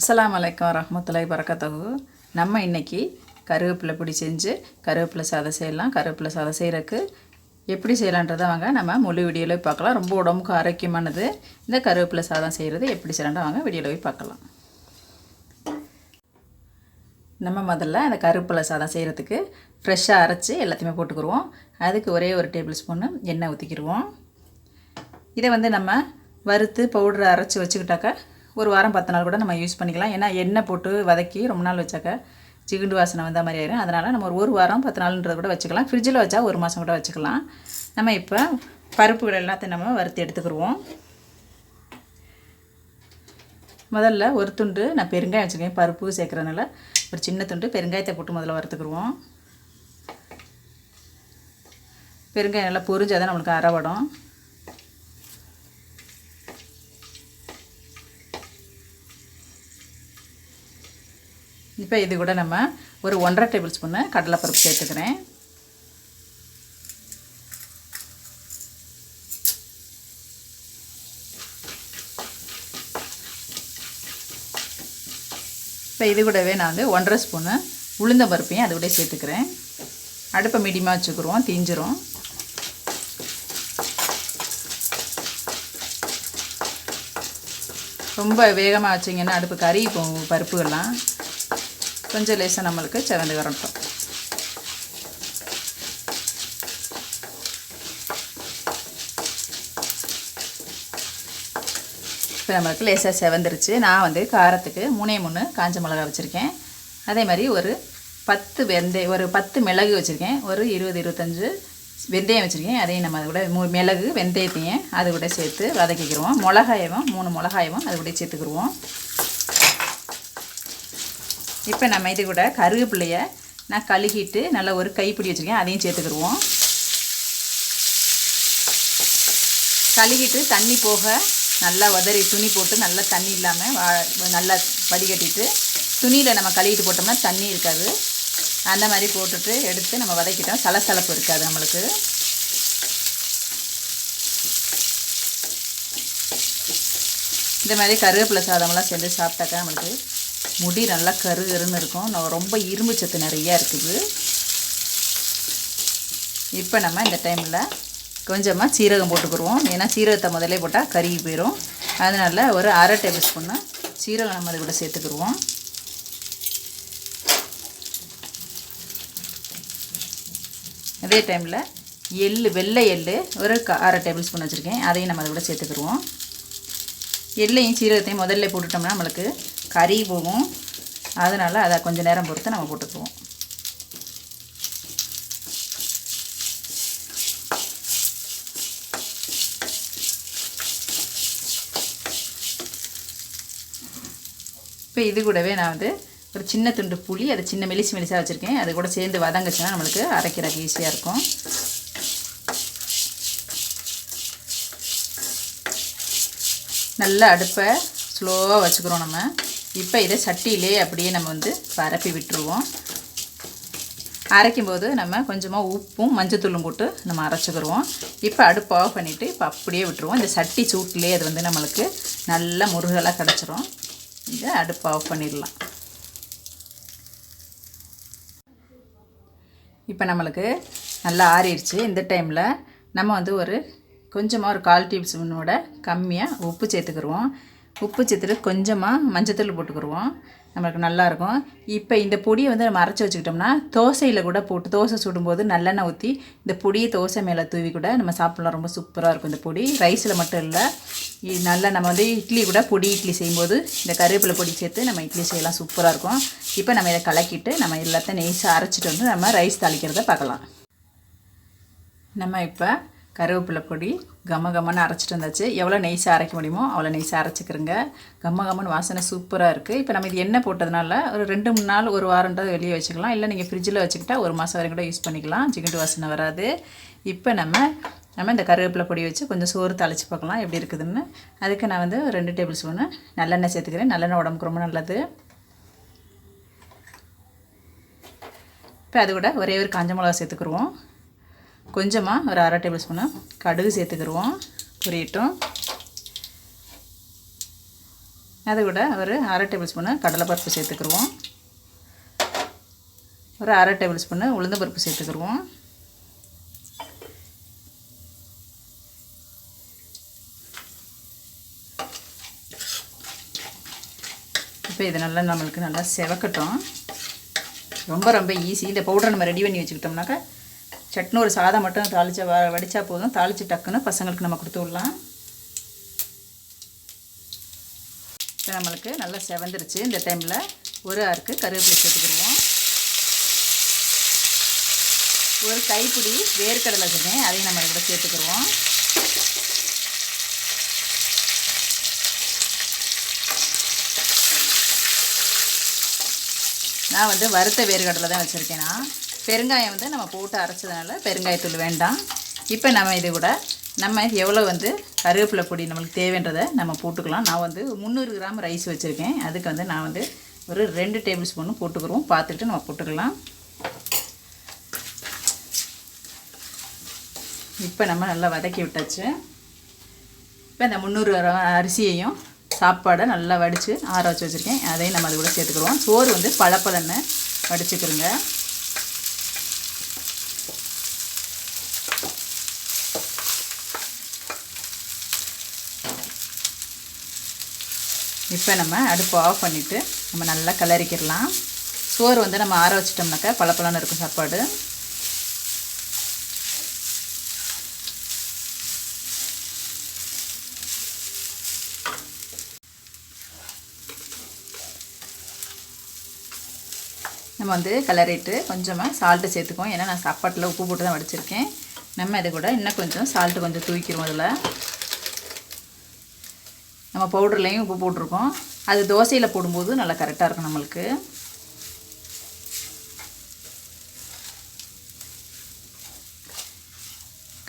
அஸ்லாம் வலைக்கம் ரஹமத்துலாய் பறக்கத்தகு நம்ம இன்றைக்கி கருவேப்பிலை பிடி செஞ்சு கருவேப்பிலை சாதம் செய்யலாம். கருவேப்பிலை சாதம் செய்கிறதுக்கு எப்படி செய்யலான்றதை வாங்க நம்ம முழு வீடியோவில் பார்க்கலாம். ரொம்ப உடம்புக்கு ஆரோக்கியமானது இந்த கருவேப்பிலை சாதம் செய்கிறது எப்படி செய்யலான்ற வாங்க வீடியோவில் போய் பார்க்கலாம். நம்ம முதல்ல அந்த கருவேப்பிலை சாதம் செய்கிறதுக்கு ஃப்ரெஷ்ஷாக அரைச்சி எல்லாத்தையுமே போட்டுக்குருவோம். அதுக்கு ஒரே ஒரு டேபிள் ஸ்பூனு எண்ணெய் ஊற்றிக்கிடுவோம் இதை வந்து நம்ம வறுத்து பவுடரை அரைச்சி வச்சுக்கிட்டாக்கா ஒரு வாரம் பத்து நாள் கூட நம்ம யூஸ் பண்ணிக்கலாம். ஏன்னா எண்ணெய் போட்டு வதக்கி ரொம்ப நாள் வச்சாக்கா சிகுண்டு வாசனை வந்த மாதிரி ஆயிரும். அதனால் நம்ம ஒரு ஒரு வாரம் பத்து நாள்ன்றது கூட வச்சுக்கலாம். ஃப்ரிட்ஜில் வச்சா ஒரு மாதம் கூட வச்சுக்கலாம். நம்ம இப்போ பருப்புகள் எல்லாத்தையும் நம்ம வறுத்து எடுத்துக்கிடுவோம் முதல்ல ஒரு துண்டு நான் பெருங்காயம் வச்சுருக்கேன். பருப்பு சேர்க்குறதுனால ஒரு சின்ன துண்டு பெருங்காயத்தை போட்டு முதல்ல வறுத்துக்கிடுவோம் பெருங்காயம் நல்லா பொரிஞ்சால் தான் நம்மளுக்கு அரைவடம். இப்போ இது கூட நம்ம ஒரு ஒன்றரை டேபிள் ஸ்பூனு கடலைப்பருப்பு சேர்த்துக்கிறேன். இப்போ இது கூடவே நான் வந்து ஒன்றரை ஸ்பூனு உளுந்த பருப்பையும் அது கூட சேர்த்துக்கிறேன். அடுப்பை மீடியமாக வச்சுக்கிறோம் தீஞ்சிரும். ரொம்ப வேகமாக வச்சிங்கன்னா அடுப்பு கறி போகும் பருப்புகள்லாம் கொஞ்சம் லேசாக நம்மளுக்கு செவந்து வரட்டும். இப்போ நம்மளுக்கு லேசாக செவந்துருச்சு. நான் வந்து காரத்துக்கு மூணே மூணு காஞ்ச மிளகா வச்சுருக்கேன். அதே மாதிரி ஒரு பத்து வெந்தய ஒரு பத்து மிளகு வச்சுருக்கேன். ஒரு இருபது இருபத்தஞ்சு வெந்தயம் வச்சுருக்கேன். அதையும் நம்ம அது கூட மூ மிளகு வெந்தயத்தையும் அது கூட சேர்த்து வதக்கிக்கிடுவோம் மிளகாயவும் மூணு மிளகாயவும் அது கூட சேர்த்துக்கிடுவோம் இப்போ நம்ம இது கூட கருவேப்பிலைய நான் கழுகிட்டு நல்லா ஒரு கைப்பிடி வச்சுருக்கேன். அதையும் சேர்த்துக்கிடுவோம். கழுகிட்டு தண்ணி போக நல்லா உதறி துணி போட்டு நல்லா தண்ணி இல்லாமல் வா நல்லா வடிகட்டிட்டு துணியில் நம்ம கழுவிட்டு போட்டோம்னா தண்ணி இருக்காது. அந்த மாதிரி போட்டுட்டு எடுத்து நம்ம வதக்கிட்டோம். சலசலப்பு இருக்காது நம்மளுக்கு. இந்த மாதிரி கருவேப்பிலை சாதமெல்லாம் செஞ்சு சாப்பிட்டாக்கா நம்மளுக்கு முடி நல்லா கரு கருன்னு இருக்கும். நம்ம ரொம்ப இரும்பு சத்து நிறையா இருக்குது. இப்போ நம்ம இந்த டைமில் கொஞ்சமாக சீரகம் போட்டுக்கிடுவோம். ஏன்னா சீரகத்தை முதலே போட்டால் கருகி போயிடும் அதனால் ஒரு அரை டேபிள் ஸ்பூன்னு சீரகம் நம்ம அது கூட சேர்த்துக்கிடுவோம். அதே டைமில் எள் வெள்ளை எள் ஒரு க அரை டேபிள் ஸ்பூன் வச்சுருக்கேன். அதையும் நம்ம அதை கூட சேர்த்துக்கிடுவோம். எள்ளையும் சீரகத்தையும் முதல்ல போட்டுட்டோம்னா நம்மளுக்கு கறி போகும். அதனால் அதை கொஞ்சம் நேரம் பொறுத்து நம்ம போட்டுக்குவோம். இப்போ இது கூடவே நான் வந்து ஒரு சின்ன துண்டு புளி அதை சின்ன மெலிசு மெலிசாக வச்சுருக்கேன். அது கூட சேர்ந்து வதங்கச்சுன்னா நம்மளுக்கு அரைக்கிறதுக்கு ஈஸியாக இருக்கும். நல்லா அடுப்பை ஸ்லோவாக வச்சுக்கிறோம் நம்ம. இப்போ இதை சட்டியிலே அப்படியே நம்ம வந்து பரப்பி விட்டுருவோம். அரைக்கும் போது நம்ம கொஞ்சமாக உப்பும் மஞ்சத்தூளும் போட்டு நம்ம அரைச்சிக்கிடுவோம் இப்போ அடுப்பு ஆஃப் பண்ணிவிட்டு இப்போ அப்படியே விட்டுருவோம். இந்த சட்டி சூட்டிலே அது வந்து நம்மளுக்கு நல்ல முருகலாக கிடச்சிரும். இதை அடுப்பு ஆஃப் பண்ணிடலாம். இப்போ நம்மளுக்கு நல்லா ஆறிடுச்சு. இந்த டைமில் நம்ம வந்து ஒரு கொஞ்சமாக ஒரு கால் டீ ஸ்பூனோட கம்மியாக உப்பு சேர்த்துக்கிடுவோம் உப்பு சேர்த்துட்டு கொஞ்சமாக மஞ்சத்தூள் போட்டுக்கிடுவோம் நம்மளுக்கு நல்லாயிருக்கும். இப்போ இந்த பொடியை வந்து நம்ம அரைச்சி வச்சுக்கிட்டோம்னா தோசையில் கூட போட்டு தோசை சுடும்போது நல்லெண்ணெய் ஊற்றி இந்த பொடியை தோசை மேலே தூவி கூட நம்ம சாப்பிட்லாம். ரொம்ப சூப்பராக இருக்கும் இந்த பொடி. ரைஸில் மட்டும் இல்லை நல்லா நம்ம வந்து இட்லி கூட பொடி இட்லி செய்யும்போது இந்த கருவேப்பிலை பொடி சேர்த்து நம்ம இட்லி செய்யலாம். சூப்பராக இருக்கும். இப்போ நம்ம இதை கலக்கிட்டு நம்ம எல்லாத்தையும் நெய்ஸாக அரைச்சிட்டு வந்து நம்ம ரைஸ் தாளிக்கிறத பார்க்கலாம். நம்ம இப்போ கருவேப்பிலை பொடி கம கம்மன்னு அரைச்சிட்டு வந்தாச்சு. எவ்வளோ நெய்ஸாக அரைக்க முடியுமோ அவ்வளோ நெய்ஸாக அரைச்சிக்கிறங்க. கம்ம கம்மன்னு வாசனை சூப்பராக இருக்குது இப்போ நம்ம இது எண்ணெய் போட்டதுனால ஒரு ரெண்டு மூணு நாள் ஒரு வாரம்ன்றது வெளியே வச்சுக்கலாம். இல்லை நீங்கள் ஃப்ரிட்ஜில் வச்சுக்கிட்டா ஒரு மாதம் வரைக்கும் கூட யூஸ் பண்ணிக்கலாம். சிக்கன் வாசனை வராது. இப்போ நம்ம நம்ம இந்த கருவேப்பிலை பொடி வச்சு கொஞ்சம் சோறு தாளித்து பார்க்கலாம். எப்படி இருக்குதுன்னு. அதுக்கு நான் வந்து ரெண்டு டேபிள் ஸ்பூனு நல்லெண்ணெய் சேர்த்துக்கிறேன். நல்லெண்ணெய் உடம்புக்கு ரொம்ப நல்லது. இப்போ அது கூட ஒரே ஒரு காஞ்ச மிளகா சேர்த்துக்குருவோம். கொஞ்சமாக ஒரு அரை டேபிள் ஸ்பூனு கடுகு சேர்த்துக்கிடுவோம் பொரியட்டும். அது கூட ஒரு அரை டேபிள் ஸ்பூனு கடலைப்பருப்பு சேர்த்துக்கிருவோம். ஒரு அரை டேபிள் ஸ்பூனு உளுந்து பருப்பு இப்போ இது நல்லா நம்மளுக்கு நல்லா செவக்கட்டும். ரொம்ப ரொம்ப ஈஸி இந்த பவுடரை நம்ம ரெடி பண்ணி வச்சுக்கிட்டோம்னாக்கா சட்னி ஒரு சாதம் மட்டும் தாளித்து வ வடித்தா போதும். தாளித்து டக்குன்னு பசங்களுக்கு நம்ம கொடுத்து விடலாம். இப்போ நம்மளுக்கு நல்லா செவந்துருச்சு. இந்த டைமில் ஒரு அறுக்கு கருவேப்பிலை சேர்த்துக்கிடுவோம். ஒரு கைப்பிடி வேர்க்கடலை வச்சுருக்கேன் அதையும் நம்ம கூட சேர்த்துக்கிடுவோம். நான் வந்து வறுத்த வேர்க்கடலை தான் வச்சுருக்கேன் நான். பெருங்காயம் வந்து நம்ம போட்டு அரைச்சதுனால பெருங்காயத்தூள் வேண்டாம். இப்போ நம்ம இது கூட நம்ம எவ்வளோ வந்து கருவேப்பிலை பொடி நம்மளுக்கு தேவைன்றதை நம்ம போட்டுக்கலாம். நான் வந்து முந்நூறு கிராம் ரைஸ் வச்சுருக்கேன். அதுக்கு வந்து நான் வந்து ஒரு ரெண்டு டேபிள் ஸ்பூனும் போட்டுக்கிறோம். பார்த்துட்டு நம்ம போட்டுக்கலாம். இப்போ நம்ம நல்லா வதக்கி விட்டாச்சு. இப்போ இந்த முந்நூறு அரிசியையும் சாப்பாடை நல்லா வடித்து ஆற வச்சு வச்சுருக்கேன். அதையும் நம்ம அது கூட சேர்த்துக்கிறோம். சோறு வந்து பழப்பழன்னு வடிச்சுக்கிறோங்க இப்போ நம்ம அடுப்பு ஆஃப் பண்ணிவிட்டு நம்ம நல்லா கிளறிக்கிடலாம். சோறு வந்து நம்ம ஆற வச்சிட்டோம்னாக்கா பளபளன்னு இருக்கும் சாப்பாடு. நம்ம வந்து கலரிட்டு கொஞ்சமாக சால்ட்டு சேர்த்துக்குவோம். ஏன்னா நான் சாப்பாட்டில் உப்பு போட்டு தான் வடிச்சிருக்கேன். நம்ம இது கூட இன்னும் கொஞ்சம் சால்ட்டு கொஞ்சம் தூக்கிடுவோம் அதில் நம்ம பவுடர்லேயும் உப்பு போட்டிருக்கோம். அது தோசையில் போடும்போது நல்லா கரெக்டாக இருக்கும் நம்மளுக்கு.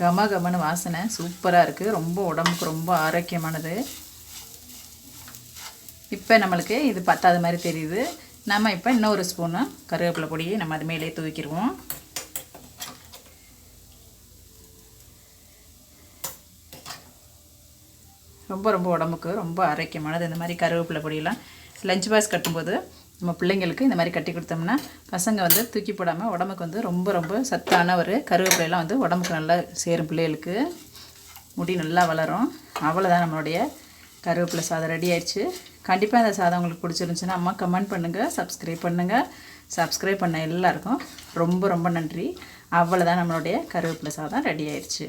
கம கமன்னு வாசனை சூப்பராக இருக்குது ரொம்ப உடம்புக்கு ரொம்ப ஆரோக்கியமானது. இப்போ நம்மளுக்கு இது பத்தாத மாதிரி தெரியுது. நம்ம இப்போ இன்னொரு ஸ்பூனு கருவேப்பிலை பொடியை நம்ம அது மேலே தூக்கிடுவோம் ரொம்ப ரொம்ப உடம்புக்கு ரொம்ப ஆரோக்கியமானது. இந்த மாதிரி கருவேப்பிலை பொடியெல்லாம் லஞ்ச் பாக்ஸ் கட்டும்போது நம்ம பிள்ளைங்களுக்கு இந்த மாதிரி கட்டி கொடுத்தோம்னா பசங்க வந்து தூக்கி போடாமல் உடம்புக்கு வந்து ரொம்ப ரொம்ப சத்தான ஒரு கருவேப்பிலையெல்லாம் வந்து உடம்புக்கு நல்லா சேரும் பிள்ளைகளுக்கு. முடி நல்லா வளரும். அவ்வளோதான் நம்மளுடைய கருவேப்பிலை சாதம் ரெடி ஆயிடுச்சு. கண்டிப்பாக இந்த சாதம் உங்களுக்கு பிடிச்சிருந்துச்சுன்னா அம்மா கமெண்ட் பண்ணுங்கள் சப்ஸ்கிரைப் பண்ணுங்கள் சப்ஸ்கிரைப் பண்ண எல்லாருக்கும் ரொம்ப ரொம்ப நன்றி. அவ்வளோதான் நம்மளுடைய கருவேப்பிலை சாதம் ரெடி ஆயிடுச்சு.